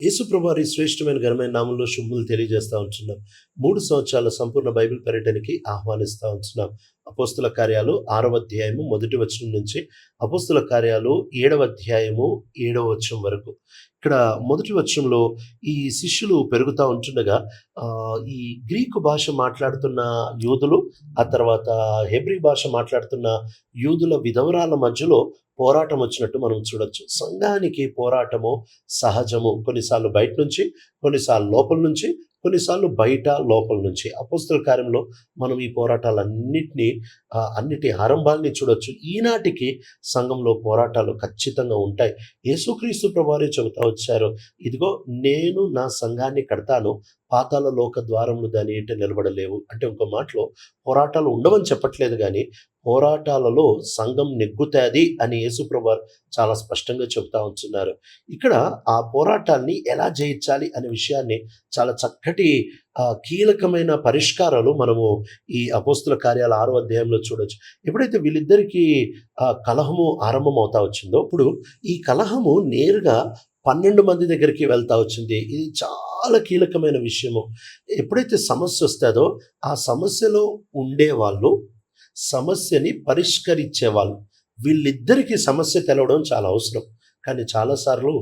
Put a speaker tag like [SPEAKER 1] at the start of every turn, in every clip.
[SPEAKER 1] యేసుప్రభువారి శ్రేష్టమైన ఘనమైన నామంలో శుభములు తెలియజేస్తూ ఉంటున్నాం. మూడు సంవత్సరాల సంపూర్ణ బైబిల్ పర్యటనకి ఆహ్వానిస్తూ ఉంటున్నాం. అపోస్తుల కార్యాలు ఆరవ అధ్యాయము మొదటి వచనం నుంచి అపోస్తుల కార్యాలు ఏడవ అధ్యాయము ఏడవ వచనం వరకు. ఇక్కడ మొదటి వచనంలో ఈ శిష్యులు పెరుగుతూ ఉంటుండగా ఈ గ్రీకు భాష మాట్లాడుతున్న యూదులు ఆ తర్వాత హెబ్రి భాష మాట్లాడుతున్న యూదుల విధవరాల మధ్యలో పోరాటం వచ్చినట్టు మనం చూడొచ్చు. సంఘానికి పోరాటము సహజము కొన్నిసార్లు బయట నుంచి కొన్నిసార్లు లోపల నుంచి కొన్నిసార్లు బయట లోపల నుంచి. అపోస్తుల కార్యంలో మనం ఈ పోరాటాలన్నిటినీ అన్నిటి ఆరంభాలని చూడొచ్చు. ఈనాటికి సంఘంలో పోరాటాలు ఖచ్చితంగా ఉంటాయి. యేసుక్రీస్తు ప్రభారే చెబుతా వచ్చారు ఇదిగో నేను నా సంఘాన్ని కడతాను పాతాల లోక ద్వారములు దాని ఏంటి నిలబడలేవు. అంటే ఇంకో మాటలో పోరాటాలు ఉండవని చెప్పట్లేదు కానీ పోరాటాలలో సంఘం నెగ్గుతాది అని యేసుప్రభార్ చాలా స్పష్టంగా చెబుతా ఉంటున్నారు. ఇక్కడ ఆ పోరాటాన్ని ఎలా జయించాలి అనే విషయాన్ని చాలా చక్కటి కీలకమైన పరిష్కారాలు మనము ఈ అపోస్తుల కార్యాల ఆరో అధ్యాయంలో చూడొచ్చు. ఎప్పుడైతే వీళ్ళిద్దరికీ కలహము ఆరంభం అవుతా వచ్చిందో ఇప్పుడు ఈ కలహము నేరుగా పన్నెండు మంది దగ్గరికి వెళ్తా వచ్చింది. ఇది చాలా కీలకమైన విషయము. ఎప్పుడైతే సమస్య వస్తుందో ఆ సమస్యలో ఉండేవాళ్ళు సమస్యని పరిష్కరించే వాళ్ళు వీళ్ళిద్దరికీ సమస్య తెలవడం చాలా అవసరం. కానీ చాలాసార్లు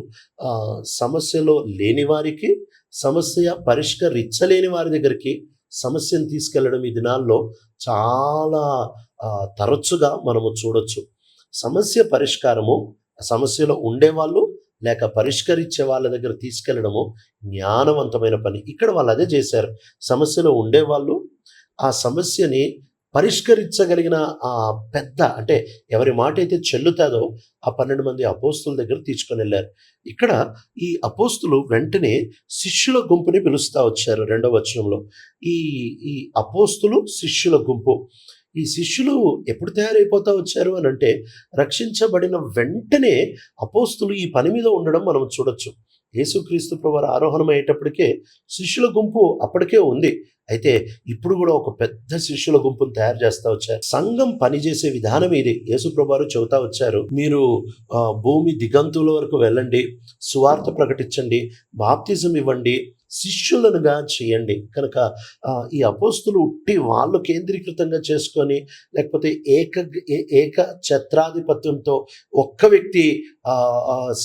[SPEAKER 1] సమస్యలో లేని వారికి సమస్య పరిష్కరించలేని వారి దగ్గరికి సమస్యను తీసుకెళ్ళడం ఈ దినాల్లో చాలా తరచుగా మనము చూడొచ్చు. సమస్య పరిష్కారము సమస్యలో ఉండేవాళ్ళు లేక పరిష్కరించే వాళ్ళ దగ్గర తీసుకెళ్ళడము జ్ఞానవంతమైన పని. ఇక్కడ వాళ్ళు అదే చేశారు. సమస్యలో ఉండేవాళ్ళు ఆ సమస్యని పరిష్కరించగలిగిన ఆ పెద్ద అంటే ఎవరి మాట అయితే చెల్లుతాదో ఆ పన్నెండు మంది అపోస్తుల దగ్గర తీసుకొని వెళ్ళారు. ఇక్కడ ఈ అపోస్తులు వెంటనే శిష్యుల గుంపుని పిలుస్తూ వచ్చారు రెండవ వచనంలో. ఈ ఈ అపోస్తులు శిష్యుల గుంపు. ఈ శిష్యులు ఎప్పుడు తయారైపోతా వచ్చారు అని అంటే రక్షించబడిన వెంటనే అపోస్తులు ఈ పని మీద ఉండడం మనం చూడొచ్చు. యేసుక్రీస్తు ప్రభువారు ఆరోహణం అయ్యేటప్పటికే శిష్యుల గుంపు అప్పటికే ఉంది. అయితే ఇప్పుడు కూడా ఒక పెద్ద శిష్యుల గుంపును తయారు చేస్తా వచ్చారు. సంఘం పనిచేసే విధానం ఇది. యేసుప్రభారు చెబుతా వచ్చారు మీరు భూమి దిగంతుల వరకు వెళ్ళండి సువార్త ప్రకటించండి బాప్తిజం ఇవ్వండి శిష్యులనుగా చేయండి. కనుక ఈ అపోస్తులు ఉట్టి వాళ్ళు కేంద్రీకృతంగా చేసుకొని లేకపోతే ఏక ఏక ఛత్రాధిపత్యంతో ఒక్క వ్యక్తి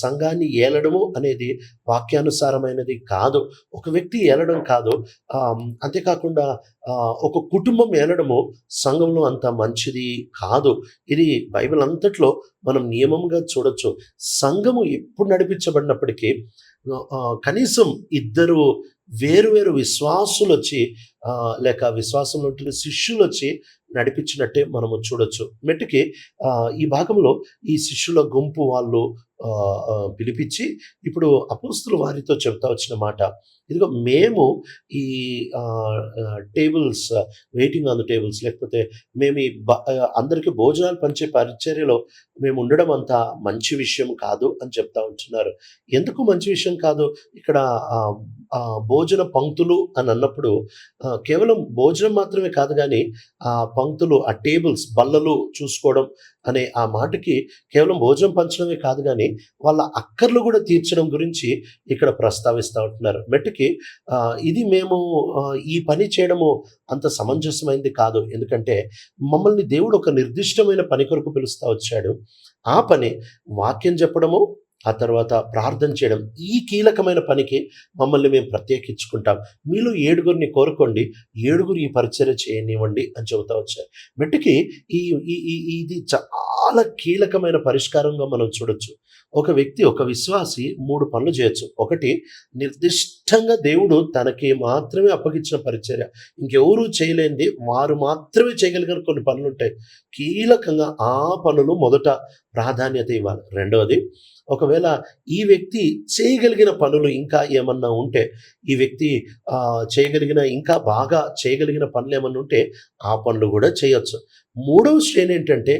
[SPEAKER 1] సంఘాన్ని ఏలడము అనేది వాక్యానుసారమైనది కాదు. ఒక వ్యక్తి ఏలడం కాదు. అంతేకాకుండా ఒక కుటుంబం ఏలడము సంఘంలో అంత మంచిది కాదు. ఇది బైబిల్ అంతట్లో మనం నియమంగా చూడొచ్చు. సంఘము ఎప్పుడు నడిపించబడినప్పటికీ కనీసం ఇద్దరు వేరు వేరు విశ్వాసులు వచ్చి లేక విశ్వాసంలో ఉంటున్న శిష్యులు వచ్చి నడిపించినట్టే మనము చూడొచ్చు. మెట్టుకి ఈ భాగంలో ఈ శిష్యుల గుంపు వాళ్ళు పిలిపించి ఇప్పుడు అపోస్తులు వారితో చెప్తా వచ్చిన మాట. ఇదిగో మేము ఈ tables waiting on the tables లేకపోతే మేము ఈ అందరికీ భోజనాలు పంచే పరిచర్యలో మేము ఉండడం అంత మంచి విషయం కాదు అని చెప్తా ఉంటున్నారు. ఎందుకు మంచి విషయం కాదు? ఇక్కడ ఆ, భోజన పంక్తులు అని అన్నప్పుడు కేవలం భోజనం మాత్రమే కాదు కానీ ఆ పంక్తులు ఆ టేబుల్స్ బల్లలు చూసుకోవడం అనే ఆ మాటకి కేవలం భోజనం పంచడమే కాదు కానీ వాళ్ళ అక్కర్లు కూడా తీర్చడం గురించి ఇక్కడ ప్రస్తావిస్తూ ఉంటున్నారు. మెట్టుకి ఇది మేము ఈ పని చేయడము అంత సమంజసమైంది కాదు. ఎందుకంటే మమ్మల్ని దేవుడు ఒక నిర్దిష్టమైన పని కొరకు పిలుస్తూ వచ్చాడు. ఆ పని వాక్యం చెప్పడము ఆ తర్వాత ప్రార్థన చేయడం ఈ కీలకమైన పనికి మమ్మల్ని మేము ప్రత్యేకించుకుంటాం. మీలో ఏడుగురిని కోరుకోండి ఏడుగురు ఈ పరిచర్య చేయనివ్వండి అని చెబుతా వచ్చారు. మెట్టుకి ఈ- ఈ- ఇది చాలా కీలకమైన పరిష్కారంగా మనం చూడొచ్చు. ఒక వ్యక్తి ఒక విశ్వాసి మూడు పనులు చేయొచ్చు. ఒకటి నిర్దిష్టంగా దేవుడు తనకి మాత్రమే అప్పగించిన పరిచర్య. ఇంకెవరూ చేయలేనిది వారు మాత్రమే చేయగలిగిన కొన్ని పనులు ఉంటాయి కీలకంగా ఆ పనులు మొదట ప్రాధాన్యత ఇవ్వాలి. రెండవది ఒకవేళ ఈ వ్యక్తి చేయగలిగిన పనులు ఇంకా ఏమన్నా ఉంటే ఈ వ్యక్తి ఆ, చేయగలిగిన ఇంకా బాగా చేయగలిగిన పనులు ఏమన్నా ఉంటే ఆ పనులు కూడా చేయొచ్చు. మూడవ శ్రేణి ఏంటంటే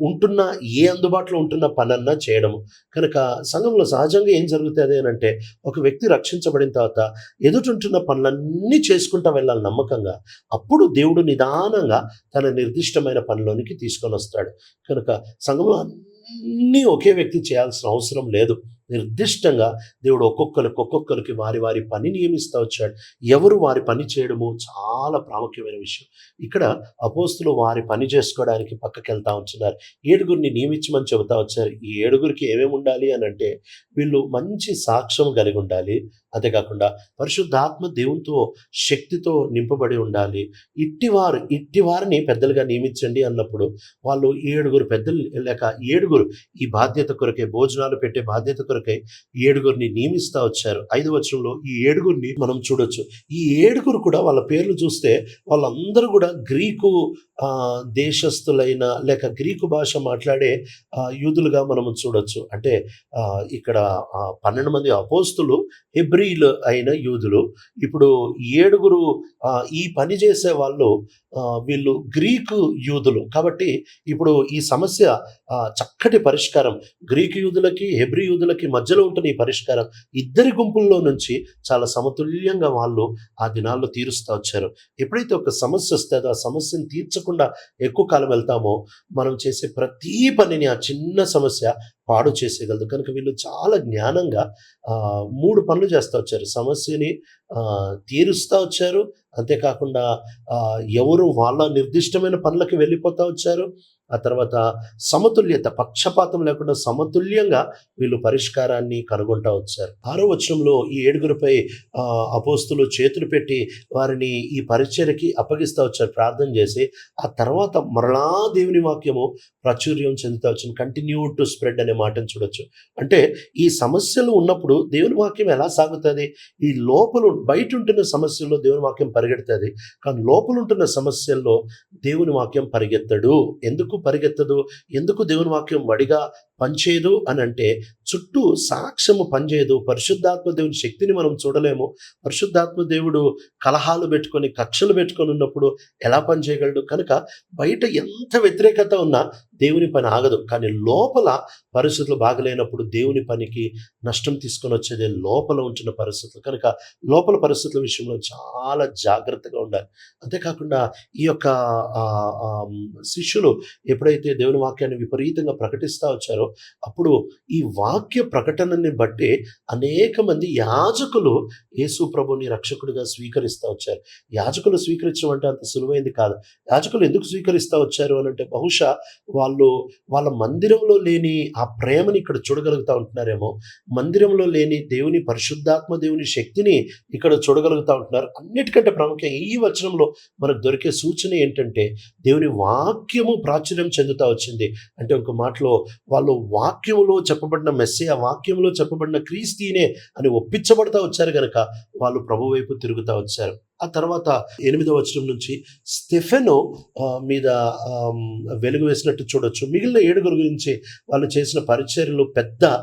[SPEAKER 1] ఉంటున్న ఏ అందుబాటులో ఉంటున్న పనన్నా చేయడము. కనుక సంఘంలో సహజంగా ఏం జరుగుతుంది అని అంటే ఒక వ్యక్తి రక్షించబడిన తర్వాత ఎదుటుంటున్న పనులన్నీ చేసుకుంటూ వెళ్ళాలి నమ్మకంగా. అప్పుడు దేవుడు నిదానంగా తన నిర్దిష్టమైన పనిలోనికి తీసుకొని వస్తాడు. కనుక సంఘంలో అన్నీ ఒకే వ్యక్తి చేయాల్సిన అవసరం లేదు. నిర్దిష్టంగా దేవుడు ఒక్కొక్కరికి ఒక్కొక్కరికి వారి వారి పని నియమిస్తూ వచ్చాడు. ఎవరు వారి పని చేయడము చాలా ప్రాముఖ్యమైన విషయం. ఇక్కడ అపోస్తులు వారి పని చేసుకోవడానికి పక్కకి వెళ్తా ఉంటున్నారు. ఏడుగురిని నియమించమని చెబుతా వచ్చారు. ఈ ఏడుగురికి ఏమేమి ఉండాలి అని అంటే వీళ్ళు మంచి సాక్ష్యం కలిగి ఉండాలి. అంతేకాకుండా పరిశుద్ధాత్మ దేవునితో శక్తితో నింపబడి ఉండాలి. ఇట్టివారు ఇట్టివారిని పెద్దలుగా నియమించండి అన్నప్పుడు వాళ్ళు ఏడుగురు పెద్దలు లేక ఏడుగురు ఈ బాధ్యత కొరకే భోజనాలు పెట్టే బాధ్యత కొరకే ఏడుగురిని నియమిస్తా వచ్చారు. ఐదు వచనంలో ఈ ఏడుగురిని మనం చూడొచ్చు. ఈ ఏడుగురు కూడా వాళ్ళ పేర్లు చూస్తే వాళ్ళందరూ కూడా గ్రీకు దేశస్థులైన లేక గ్రీకు భాష మాట్లాడే యూదులుగా మనము చూడొచ్చు. అంటే ఇక్కడ పన్నెండు మంది అపోస్తులు హెబ్రిలు అయిన యూదులు ఇప్పుడు ఏడుగురు ఈ పని చేసే వాళ్ళు వీళ్ళు గ్రీకు యూదులు. కాబట్టి ఇప్పుడు ఈ సమస్య చక్కటి పరిష్కారం. గ్రీకు యూదులకి హెబ్రి యూదులకి మధ్యలో ఉంటున్న ఈ పరిష్కారం. ఇద్దరి గుంపుల్లో నుంచి చాలా సమతుల్యంగా వాళ్ళు ఆ దినాల్లో తీరుస్తూ వచ్చారు. ఎప్పుడైతే ఒక సమస్య వస్తుందో ఆ సమస్యను తీర్చకుండా ఎక్కువ కాలం వెళ్తామో మనం చేసే ప్రతి పనిని ఆ చిన్న సమస్య పాడు చేసేయగలదు. కనుక వీళ్ళు చాలా జ్ఞానంగా మూడు పనులు చేస్తూ వచ్చారు. సమస్యని తీరుస్తూ వచ్చారు. అంతేకాకుండా ఎవరు వాళ్ళ నిర్దిష్టమైన పనులకి వెళ్ళిపోతూ వచ్చారు. ఆ తర్వాత సమతుల్యత పక్షపాతం లేకుండా సమతుల్యంగా వీళ్ళు పరిష్కారాన్ని కనుగొంటా వచ్చారు. ఆరో వచనంలో ఈ ఏడుగురిపై అపోస్తులు చేతులు పెట్టి వారిని ఈ పరిచర్యకి అప్పగిస్తూ వచ్చారు ప్రార్థన చేసి ఆ తర్వాత మరలా దేవుని వాక్యము ప్రాచుర్యం చెందుతా వచ్చింది. కంటిన్యూ టు స్ప్రెడ్ అనే మాటను చూడొచ్చు. అంటే ఈ సమస్యలు ఉన్నప్పుడు దేవుని వాక్యం ఎలా సాగుతుంది? ఈ లోపల బయట ఉంటున్న సమస్యల్లో దేవుని వాక్యం పరిగెడుతుంది. కానీ లోపల ఉంటున్న సమస్యల్లో దేవుని వాక్యం పరిగెత్తడు. ఎందుకు పరిగెత్తదు? ఎందుకు దేవుని వాక్యం వడిగా పనిచేయదు అని అంటే చుట్టూ సాక్ష్యము పనిచేయదు. పరిశుద్ధాత్మ దేవుని శక్తిని మనం చూడలేము. పరిశుద్ధాత్మ దేవుడు కలహాలు పెట్టుకొని కక్షలు పెట్టుకొని ఉన్నప్పుడు ఎలా పనిచేయగలడు? కనుక బయట ఎంత వ్యతిరేకత ఉన్నా దేవుని పని ఆగదు. కానీ లోపల పరిస్థితులు బాగలేనప్పుడు దేవుని పనికి నష్టం తీసుకొని వచ్చేది లోపల ఉంచిన పరిస్థితులు. కనుక లోపల పరిస్థితుల విషయంలో చాలా జాగ్రత్తగా ఉండాలి. అంతేకాకుండా ఈ యొక్క శిష్యులు ఎప్పుడైతే దేవుని వాక్యాన్ని విపరీతంగా ప్రకటిస్తూ వచ్చారో అప్పుడు ఈ వాక్య ప్రకటనని బట్టి అనేక మంది యాజకులు యేసు ప్రభుని రక్షకుడిగా స్వీకరిస్తూ వచ్చారు. యాజకులు స్వీకరించడం అంటే అంత సులువైంది కాదు. యాజకులు ఎందుకు స్వీకరిస్తూ వచ్చారు అని అంటే బహుశా వాళ్ళు వాళ్ళ మందిరంలో లేని ఆ ప్రేమని ఇక్కడ చూడగలుగుతూ ఉంటున్నారేమో మందిరంలో లేని దేవుని పరిశుద్ధాత్మ దేవుని శక్తిని ఇక్కడ చూడగలుగుతూ ఉంటున్నారు. అన్నిటికంటే ప్రాముఖ్యం ఈ వచనంలో మనకు దొరికే సూచన ఏంటంటే దేవుని వాక్యము ప్రాచుర్యం చెందుతా వచ్చింది. అంటే ఒక మాటలో వాళ్ళు వాక్యములో చెప్పబడిన మెస్సే ఆ వాక్యంలో చెప్పబడిన క్రీస్తీనే అని ఒప్పించబడతా వచ్చారు కనుక వాళ్ళు ప్రభు వైపు తిరుగుతూ వచ్చారు. ఆ తర్వాత ఎనిమిదవ వచనం నుంచి స్టెఫెను మీద వెలుగు వేసినట్టు చూడొచ్చు. మిగిలిన ఏడుగురు గురించి వాళ్ళు చేసిన పరిచర్యలు పెద్ద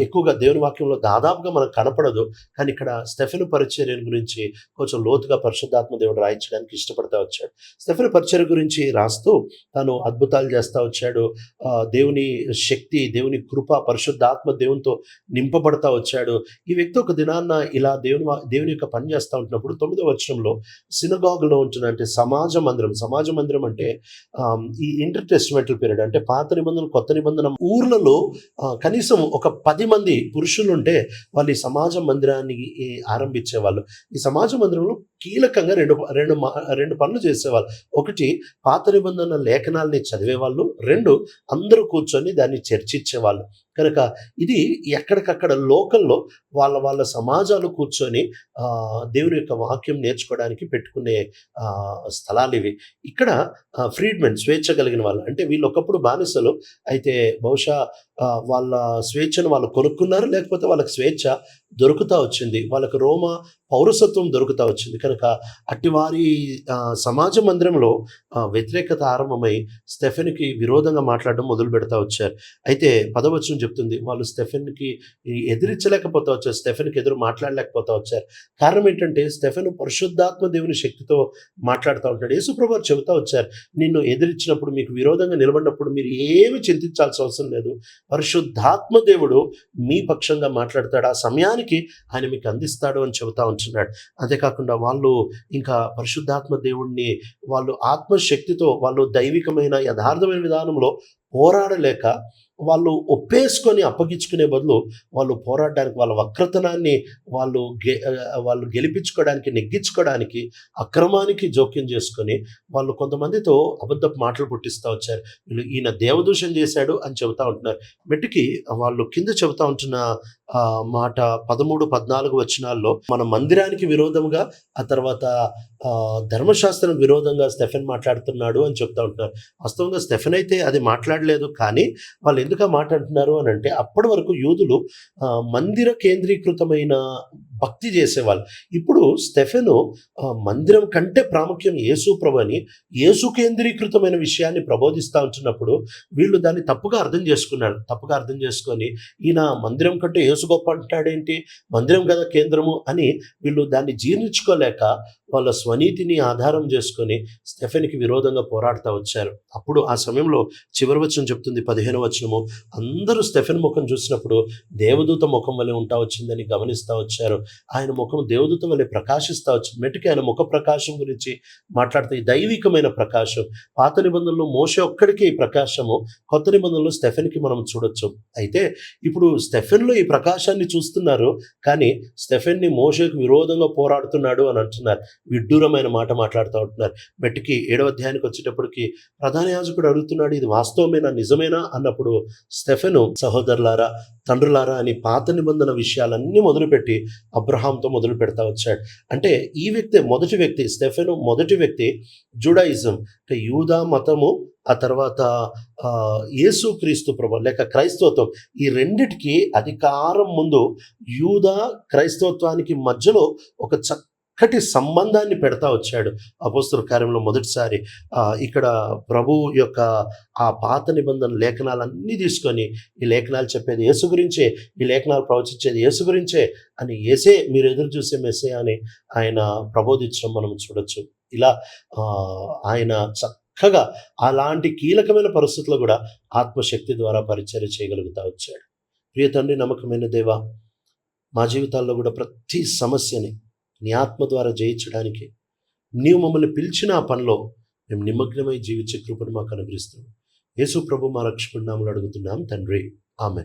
[SPEAKER 1] ఎక్కువగా దేవుని వాక్యంలో దాదాపుగా మనకు కనపడదు. కానీ ఇక్కడ స్టెఫెను పరిచర్య గురించి కొంచెం లోతుగా పరిశుద్ధాత్మ దేవుడు రాయించడానికి ఇష్టపడతా వచ్చాడు. స్టెఫెన్ పరిచర్య గురించి రాస్తూ తను అద్భుతాలు చేస్తూ వచ్చాడు. ఆ, దేవుని శక్తి దేవుని కృప పరిశుద్ధాత్మ దేవునితో నింపబడతా వచ్చాడు. ఈ వ్యక్తి ఒక దినాన్న ఇలా దేవుని దేవుని యొక్క పని చేస్తూ ఉంటున్నప్పుడు తొమ్మిదో వచనంలో సినగాగులో ఉంటున్న అంటే సమాజ మందిరం సమాజ మందిరం అంటే ఈ ఇంటర్ టెస్టిమెంటల్ పీరియడ్ అంటే పాత నిబంధన కొత్త నిబంధన ఊర్లలో కనీసం ఒక పది మంది పురుషులు ఉంటే వాళ్ళు ఈ సమాజ మందిరాన్ని ఆరంభించేవాళ్ళు. ఈ సమాజ మందిరంలో కీలకంగా రెండు రెండు రెండు పనులు చేసేవాళ్ళు. ఒకటి పాత నిబంధన లేఖనాల్ని చదివేవాళ్ళు. రెండు అందరూ కూర్చొని దాన్ని చర్చించేవాళ్ళు. కనుక ఇది ఎక్కడికక్కడ లోకల్లో వాళ్ళ వాళ్ళ సమాజాలు కూర్చొని దేవుని యొక్క వాక్యం నేర్చుకోవడానికి పెట్టుకునే స్థలాలు ఇవి. ఇక్కడ ఫ్రీడ్మెంట్ స్వేచ్ఛ కలిగిన వాళ్ళు అంటే వీళ్ళు ఒకప్పుడు బానిసలు అయితే బహుశా వాళ్ళ స్వేచ్ఛను వాళ్ళు కొనుక్కున్నారు లేకపోతే వాళ్ళకి స్వేచ్ఛ దొరుకుతూ వచ్చింది. వాళ్ళకి రోమ పౌరసత్వం దొరుకుతూ వచ్చింది. కనుక అట్టివారి వారి సమాజ మందిరంలో వ్యతిరేకత ఆరంభమై స్టెఫెన్కి విరోధంగా మాట్లాడడం మొదలు పెడతా వచ్చారు. అయితే పదవచనం చెప్తుంది. వాళ్ళు స్టెఫెన్కి ఎదిరించలేకపోతా వచ్చారు. స్టెఫెన్కి ఎదురు మాట్లాడలేకపోతా వచ్చారు. కారణం ఏంటంటే స్టెఫెన్ పరిశుద్ధాత్మ దేవుని శక్తితో మాట్లాడుతూ ఉంటాడు. యేసుప్రభు చెబుతా వచ్చారు నిన్ను ఎదిరించినప్పుడు మీకు విరోధంగా నిలబడినప్పుడు మీరు ఏమి చింతించాల్సిన అవసరం లేదు. పరిశుద్ధాత్మ దేవుడు మీ పక్షంగా మాట్లాడతాడు. ఆ సమయానికి ఆయన మీకు అందిస్తాడు అని చెబుతా ఉంటున్నాడు. అంతేకాకుండా వాళ్ళు ఇంకా పరిశుద్ధాత్మ దేవుణ్ణి వాళ్ళు ఆత్మశక్తితో వాళ్ళు దైవికమైన యథార్థమైన విధానంలో పోరాడలేక వాళ్ళు ఒప్పేసుకొని అప్పగించుకునే బదులు వాళ్ళు పోరాడడానికి వాళ్ళ వక్రతనాన్ని వాళ్ళు గె వాళ్ళు గెలిపించుకోవడానికి నెగ్గించుకోవడానికి అక్రమానికి జోక్యం చేసుకొని వాళ్ళు కొంతమందితో అబద్ధపు మాటలు పుట్టిస్తూ వచ్చారు. వీళ్ళు ఈయన దేవదూషణ చేశాడు అని చెబుతా ఉంటున్నారు. మెట్టుకి వాళ్ళు కింద చెబుతా ఉంటున్న మాట పదమూడు పద్నాలుగు వచనాల్లో మన మందిరానికి విరోధంగా ఆ తర్వాత ధర్మశాస్త్రం విరోధంగా స్టెఫెన్ మాట్లాడుతున్నాడు అని చెప్తా ఉంటున్నారు. వాస్తవంగా స్టెఫెన్ అయితే అది మాట్లాడలేదు కానీ వాళ్ళు ఎందుకు ఆ మాట అంటున్నారు అని అంటే అప్పటి వరకు యూదులు ఆ, మందిర కేంద్రీకృతమైన భక్తి చేసేవాళ్ళు. ఇప్పుడు స్టెఫెను మందిరం కంటే ప్రాముఖ్యం యేసు ప్రభు అని యేసు కేంద్రీకృతమైన విషయాన్ని ప్రబోధిస్తూ ఉంటున్నప్పుడు వీళ్ళు దాన్ని తప్పుగా అర్థం చేసుకున్నారు. తప్పుగా అర్థం చేసుకొని ఈయన మందిరం కంటే యేసు గొప్ప అంటాడేంటి? మందిరం కదా కేంద్రము అని వీళ్ళు దాన్ని జీర్ణించుకోలేక వాళ్ళ స్వనీతిని ఆధారం చేసుకొని స్టెఫెన్కి విరోధంగా పోరాడుతూ వచ్చారు. అప్పుడు ఆ సమయంలో చివరి వచనం చెప్తుంది పదిహేను వచనము. అందరూ స్టెఫెన్ ముఖం చూసినప్పుడు దేవదూత ముఖం వలె ఉంటా వచ్చిందని గమనిస్తూ వచ్చారు. ఆయన ముఖం దేవదూత వలె ప్రకాశిస్తూ వచ్చింది. ఆయన ముఖ ప్రకాశం గురించి మాట్లాడితే ఈ దైవికమైన ప్రకాశం. పాత నిబంధనలో మోస ఒక్కడికి ఈ ప్రకాశము. కొత్త నిబంధనలో స్టెఫెన్కి మనం చూడొచ్చు. అయితే ఇప్పుడు స్టెఫెన్లో ఈ ప్రకాశాన్ని చూస్తున్నారు. కానీ స్టెఫెన్ని మోషకు విరోధంగా పోరాడుతున్నాడు అని అంటున్నారు. విడ్డూరమైన మాట మాట్లాడుతూ ఉంటున్నారు. మెట్టుకి ఏడవ అధ్యాయానికి వచ్చేటప్పటికి ప్రధాన యాజకుడు అడుగుతున్నాడు ఇది వాస్తవమేనా? నిజమేనా? అన్నప్పుడు స్టెఫెను సహోదరులారా తండ్రులారా అని పాత నిబంధన విషయాలన్నీ మొదలుపెట్టి అబ్రహాంతో మొదలు పెడతా వచ్చాడు. అంటే ఈ వ్యక్తి మొదటి వ్యక్తి స్టెఫెను మొదటి వ్యక్తి జుడాయిజం. అంటే యూదా మతము ఆ తర్వాత యేసు క్రీస్తు ప్రభు లేక క్రైస్తవత్వం ఈ రెండిటికి అధికారం ముందు యూదా క్రైస్తవత్వానికి మధ్యలో ఒక చక్క చక్కటి సంబంధాన్ని పెడతా వచ్చాడు అపోస్తుల కార్యంలో మొదటిసారి. ఇక్కడ ప్రభు యొక్క ఆ పాత నిబంధన లేఖనాలన్నీ తీసుకొని ఈ లేఖనాలు చెప్పేది యేసు గురించే ఈ లేఖనాలు ప్రవచించేది యేసు గురించే అని ఏసే మీరు ఎదురు చూసే మెసే అని ఆయన ప్రబోధించడం మనం చూడొచ్చు. ఇలా ఆయన చక్కగా అలాంటి కీలకమైన పరిస్థితుల్లో కూడా ఆత్మశక్తి ద్వారా పరిచర్య చేయగలుగుతా వచ్చాడు. ప్రియ తండ్రి నమ్మకమైన దేవా మా జీవితాల్లో కూడా ప్రతి సమస్యని నీ ఆత్మ ద్వారా జయించడానికి నీవు మమ్మల్ని పిలిచిన ఆ పనిలో మేము నిమగ్నమై జీవించే కృపను మాకు అనుగ్రహిస్తాం యేసు ప్రభు మా రక్షకుడు నామలు అడుగుతున్నాం. తండ్రి ఆమె